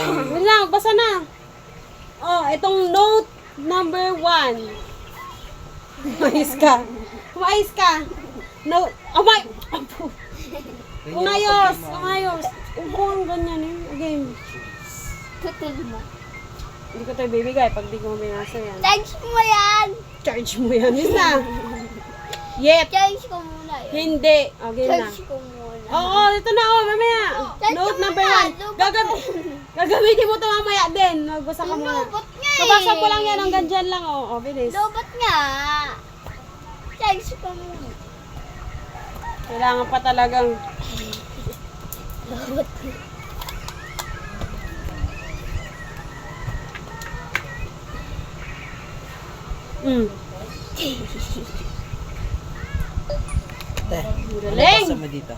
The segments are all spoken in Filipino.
Wait lang, basa na. Oh, itong note number one. Umayos ka. Umayos ka. Note, oh my, umayos, umayos. Upo ang ganyan eh. Game. Tutul mo. Hindi ko tayo bibigay pag di ko binasa yan. Thanks mo yan! Charge mo yan. Yun na. Yet. Thanks ko muna yan. Hindi. Oh, game na. Thanks ko muna. Oo, ito na oh, mamaya. Note number na. one. Lubot Gagam gagamitin mo ito mamaya din. Magbasa ka muna. Lubot nga eh. Nabasa ko lang yan hanggang dyan lang oh. Oh, bilis. Lobot nga. Thanks ko muna. Kailangan pa talagang Lobot. Mm. Te, Galing! mo dito.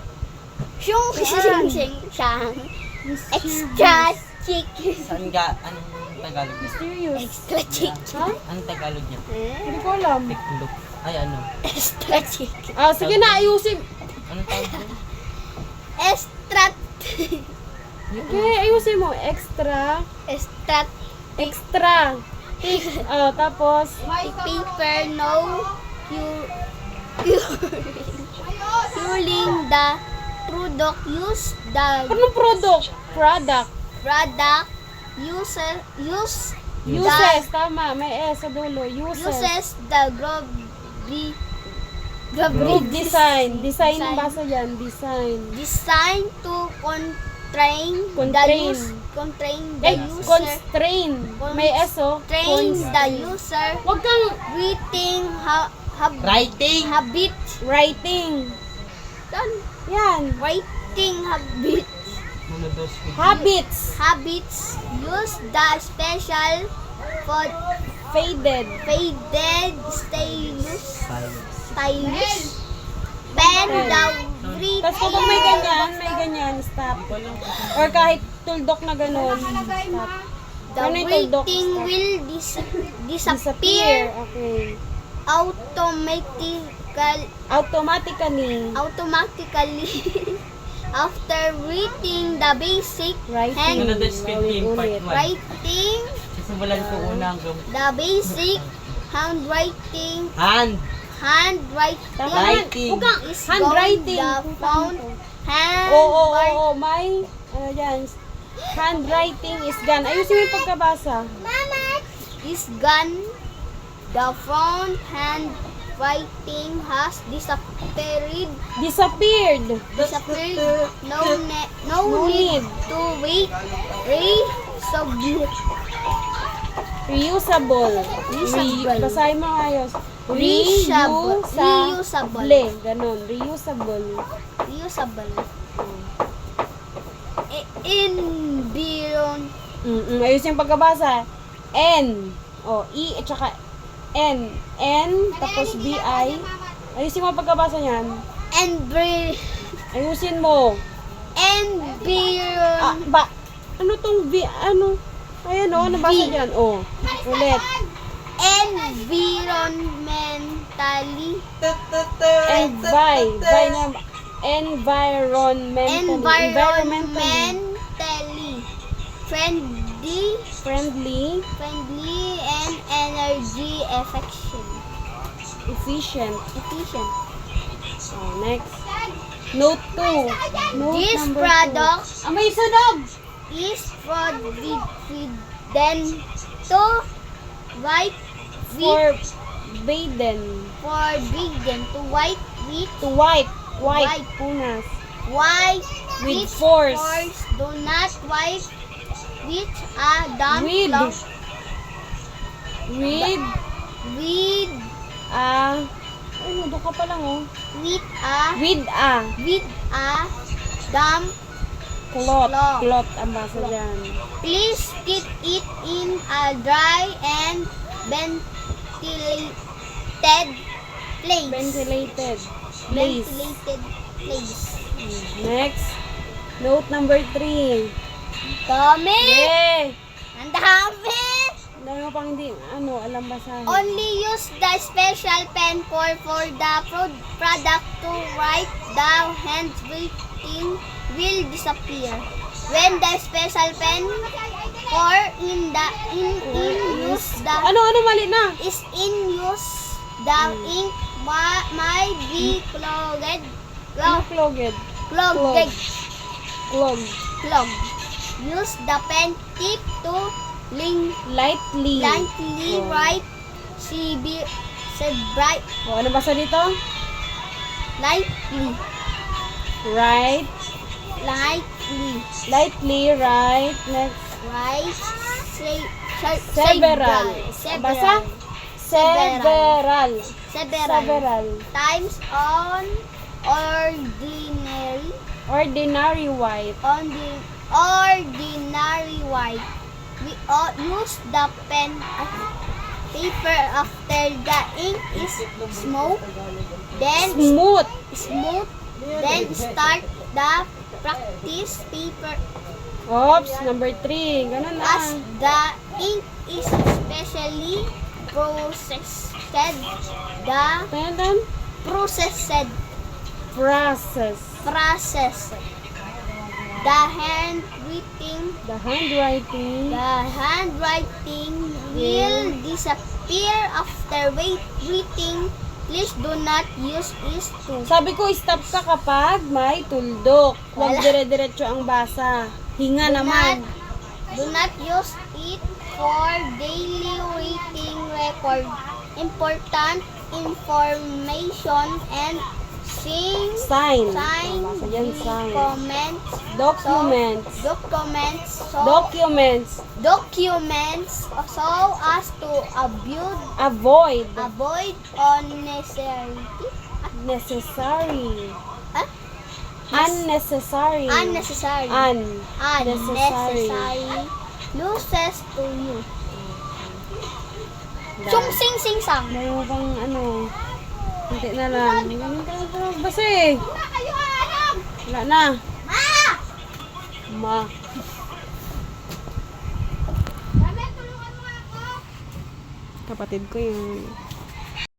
Siyong sing sing siyang. Extra chicken. Saan ga, anong Tagalog niya? Serious. Extra chicken. Ha? Anong Tagalog niya? Hindi ko alam. Tiklop. Ay, ano? Extra chicken. Ah, sige na, ayusin. Anong tawag doon? Extra. Okay, ayusin mo. Extra. Extra Extra. Oh, tapos. paper no cure curing the product use the Anong product? Product. product user use Uses. Tama. May S sa dulo. the, Uses. uses the gravity Group gravity design. Design Design. basa dyan. Design. design to constrain the Constrain. use constrain the Eh, user constrain. May S oh. train the Constrain. user Huwag kang reading ha, hab, Writing! habit writing. Done. Yan. writing habit Monodos. Habits. habits use the special for Faded. faded stylus stylus pen the Tapos kapag may ganyan, may ganyan, stop. Or kahit tuldok na ganun, stop. the Ano tuldok? writing Stop. will dis- Disappear. disappear Okay. automatically Automatically. automatically after reading the basic Writing. Ano doon, speed game part Ulit-ulit. one? writing Sisimulan ko una hanggang the basic handwriting hand. handwriting Tama. Writing. Is handwriting. the font hand Oo, oo, oo, may, ano yan, handwriting is gone. Ayusin mo yung pagkabasa. is gone. The front handwriting has disappeared. Disappeared. Disappeared. No, ne- no, No need, need. to wait. Resubmit. Reusable. Reusable. Re, basahin mo ayos. Reusable. Reusable. Reusable. Ganon. Reusable. Reusable. E- Environ. Mm-mm. Ayusin yung pagkabasa. N. O, E at saka N. N, tapos B-I. Ayusin mo ang pagkabasa niyan. Envir. Ayusin mo. Environ. Ah, ba? Ano tong V? Ano? Ayan o, nabasa V. dyan. O, ulit. Environmentally. Envi. Vi na. Environmental. Environmentally. Friendly. Friendly. Friendly and energy efficient. Efficient. Efficient. Oh, next. Note 2. Note This number product two. Ah, may sunog! is forbidden to wipe with Forbidden. forbidden to wipe with To wipe. Wipe. Wipe. Punas. wipe With force. Do not wipe with a damp With. cloth. With. With Ah. ano, doon ka pa lang oh. with a With a. with a damp Cloth. Cloth. Cloth ang basa dyan. Please keep it in a dry and ventilated place. Ventilated. Place. Ventilated place. Next. Note number 3. Dami! Yeah! Ang dami! Mo pang hindi, ano, alam basahin. Only use the special pen for for the pro- product to write the handwriting will disappear. when the special pen or in the in in use the Ano, ano, mali na. is in use the ink ma, may be clogged Ano, clog, clogged? clogged Clogged. clogged use the pen tip to link Lightly. lightly Oh. write CB said bright O, ano basa dito? lightly Right. lightly Lightly, right. Next. right say, say, Several. several Basa? Several. several Several. times on ordinary Ordinary white. on the ordinary white. We all use the pen as paper after the ink is smooth. Then Smooth. smooth. Then start the practice paper Oops, number three. Ganun na. as the ink is especially processed. The Then, processed process. process. The handwriting The handwriting. The handwriting will disappear after wait reading. Please do not use is to. Sabi ko, stop ka kapag may tuldok. Huwag dire-diretso ang basa. Hinga Do naman. not, do not use it for daily reading record. Important information and sing, Sign. sign, Dyan, sign. comments, Documents. documents, so, Documents. documents so as to avoid Avoid. avoid unnecessary Necessary. ah, Unnecessary. unnecessary Un. unnecessary loses to you. Sung sing sing sang. Meron kang ano. Hindi na lang. Basa eh. Wala na. Ma! Ma. Kapatid ko yun.